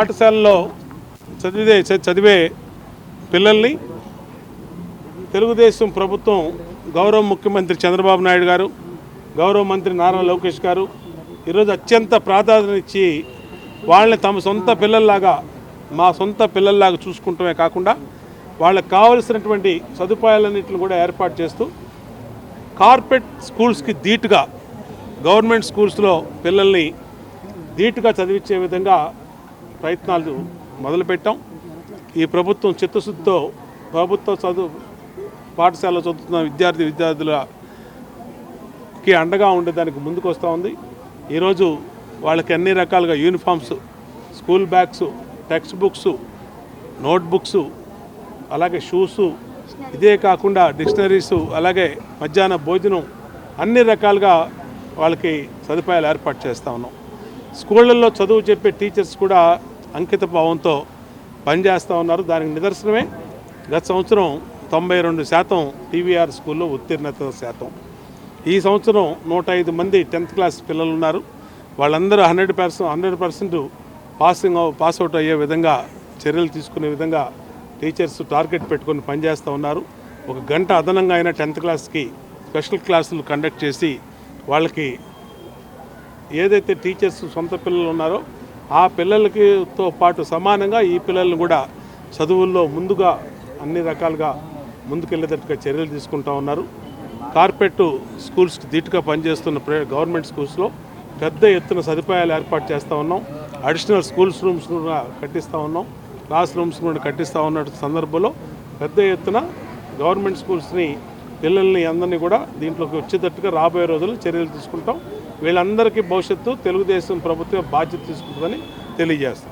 పాఠశాలలో చదివే చదివే పిల్లల్ని తెలుగుదేశం ప్రభుత్వం గౌరవ ముఖ్యమంత్రి చంద్రబాబు నాయుడు గారు గౌరవ మంత్రి నారా లోకేష్ గారు ఈరోజు అత్యంత ప్రాధాన్యతనిచ్చి వాళ్ళని తమ సొంత పిల్లల్లాగా మా సొంత పిల్లల్లాగా చూసుకుంటమే కాకుండా వాళ్ళకి కావలసినటువంటి సదుపాయాలన్నింటిని కూడా ఏర్పాటు చేస్తూ కార్పొరేట్ స్కూల్స్కి ధీటుగా గవర్నమెంట్ స్కూల్స్లో పిల్లల్ని ధీటుగా చదివించే విధంగా ప్రయత్నాలు మొదలుపెట్టాం. ఈ ప్రభుత్వం చిత్తశుద్ధితో ప్రభుత్వ చదువు పాఠశాలలో చదువుతున్న విద్యార్థి విద్యార్థులకి అండగా ఉండేదానికి ముందుకు వస్తూ ఉంది. ఈరోజు వాళ్ళకి అన్ని రకాలుగా uniforms school bags text books notebooks అలాగే షూస్ ఇదే కాకుండా డిక్షనరీస్ అలాగే మధ్యాహ్న భోజనం అన్ని రకాలుగా వాళ్ళకి సదుపాయాలు ఏర్పాటు చేస్తూ ఉన్నాం. స్కూళ్ళల్లో చదువు చెప్పే టీచర్స్ కూడా అంకిత భావంతో పనిచేస్తూ ఉన్నారు. దానికి నిదర్శనమే గత సంవత్సరం తొంభై రెండు శాతం టీవీఆర్ స్కూల్లో ఉత్తీర్ణత శాతం. ఈ సంవత్సరం నూట ఐదు మంది టెన్త్ క్లాస్ పిల్లలు ఉన్నారు. వాళ్ళందరూ hundred percent hundred percent passing pass out అయ్యే విధంగా చర్యలు తీసుకునే విధంగా టీచర్స్ టార్గెట్ పెట్టుకొని పనిచేస్తూ ఉన్నారు. ఒక గంట అదనంగా అయిన టెన్త్ క్లాస్కి స్పెషల్ క్లాసులు కండక్ట్ చేసి వాళ్ళకి ఏదైతే టీచర్స్ సొంత పిల్లలు ఉన్నారో ఆ పిల్లలకితో పాటు సమానంగా ఈ పిల్లల్ని కూడా చదువుల్లో ముందుగా అన్ని రకాలుగా ముందుకెళ్ళేటట్టుగా చర్యలు తీసుకుంటా ఉన్నారు. కార్పెట్టు స్కూల్స్కి ధీటుగా పనిచేస్తున్న గవర్నమెంట్ స్కూల్స్లో పెద్ద ఎత్తున సదుపాయాలు ఏర్పాటు చేస్తూ ఉన్నాం. అడిషనల్ స్కూల్స్ రూమ్స్ కూడా కట్టిస్తూ ఉన్నాం. క్లాస్ రూమ్స్ కూడా కట్టిస్తూ ఉన్న సందర్భంలో పెద్ద ఎత్తున గవర్నమెంట్ స్కూల్స్ని పిల్లల్ని అందరినీ కూడా దీంట్లోకి వచ్చేటట్టుగా రాబోయే రోజుల్లో చర్యలు తీసుకుంటాం. వీళ్ళందరికీ భవిష్యత్తు తెలుగుదేశం ప్రభుత్వం బాధ్యత తీసుకుంటుందని తెలియజేస్తాం.